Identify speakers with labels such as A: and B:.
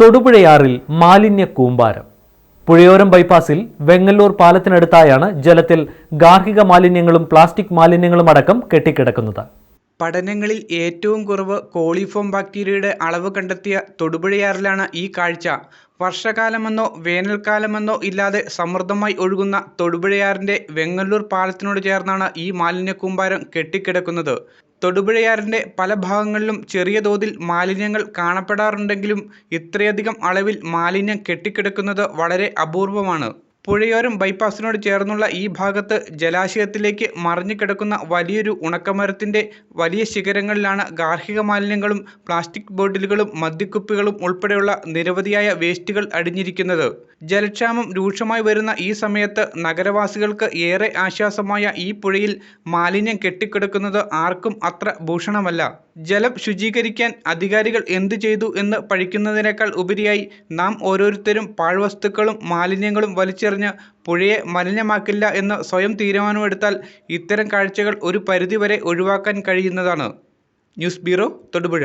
A: തൊടുപുഴയാറിൽ മാലിന്യ കൂമ്പാരം. പുഴയോരം ബൈപ്പാസിൽ വെങ്ങല്ലൂർ പാലത്തിനടുത്തായാണ് ജലത്തിൽ ഗാർഹിക മാലിന്യങ്ങളും പ്ലാസ്റ്റിക് മാലിന്യങ്ങളും അടക്കം കെട്ടിക്കിടക്കുന്നത്.
B: പഠനങ്ങളിൽ ഏറ്റവും കുറവ് കോളിഫോം ബാക്ടീരിയയുടെ അളവ് കണ്ടെത്തിയ തൊടുപുഴയാറിലാണ് ഈ കാഴ്ച. വർഷകാലമെന്നോ വേനൽക്കാലമെന്നോ ഇല്ലാതെ സമൃദ്ധമായി ഒഴുകുന്ന തൊടുപുഴയാറിന്റെ വെങ്ങല്ലൂർ പാലത്തിനോട് ചേർന്നാണ് ഈ മാലിന്യക്കൂമ്പാരം കെട്ടിക്കിടക്കുന്നത്. തൊടുപുഴയാറിന്റെ പല ഭാഗങ്ങളിലും ചെറിയ തോതിൽ മാലിന്യങ്ങൾ കാണപ്പെടാറുണ്ടെങ്കിലും ഇത്രയധികം അളവിൽ മാലിന്യം കെട്ടിക്കിടക്കുന്നത് വളരെ അപൂർവമാണ്. പുഴയോരം ബൈപ്പാസിനോട് ചേർന്നുള്ള ഈ ഭാഗത്ത് ജലാശയത്തിലേക്ക് മറിഞ്ഞു കിടക്കുന്ന വലിയൊരു ഉണക്കമരത്തിന്റെ വലിയ ശിഖരങ്ങളിലാണ് ഗാർഹിക മാലിന്യങ്ങളും പ്ലാസ്റ്റിക് ബോട്ടിലുകളും മദ്യക്കുപ്പികളും ഉൾപ്പെടെയുള്ള നിരവധിയായ വേസ്റ്റുകൾ അടിഞ്ഞിരിക്കുന്നത്. ജലക്ഷാമം രൂക്ഷമായി വരുന്ന ഈ സമയത്ത് നഗരവാസികൾക്ക് ഏറെ ആശ്വാസമായ ഈ പുഴയിൽ മാലിന്യം കെട്ടിക്കിടക്കുന്നത് ആർക്കും അത്ര ഭൂഷണമല്ല. ജലം ശുചീകരിക്കാൻ അധികാരികൾ എന്തു ചെയ്തു എന്ന് പഴിക്കുന്നതിനേക്കാൾ ഉപരിയായി നാം ഓരോരുത്തരും പാഴ്വസ്തുക്കളും മാലിന്യങ്ങളും വലിച്ചെറിഞ്ഞ് പുഴയെ മലിനമാക്കില്ല എന്ന് സ്വയം തീരുമാനമെടുത്താൽ ഇത്തരം കാഴ്ചകൾ ഒരു പരിധിവരെ ഒഴിവാക്കാൻ കഴിയുന്നതാണ്. News bureau Thodupuzha.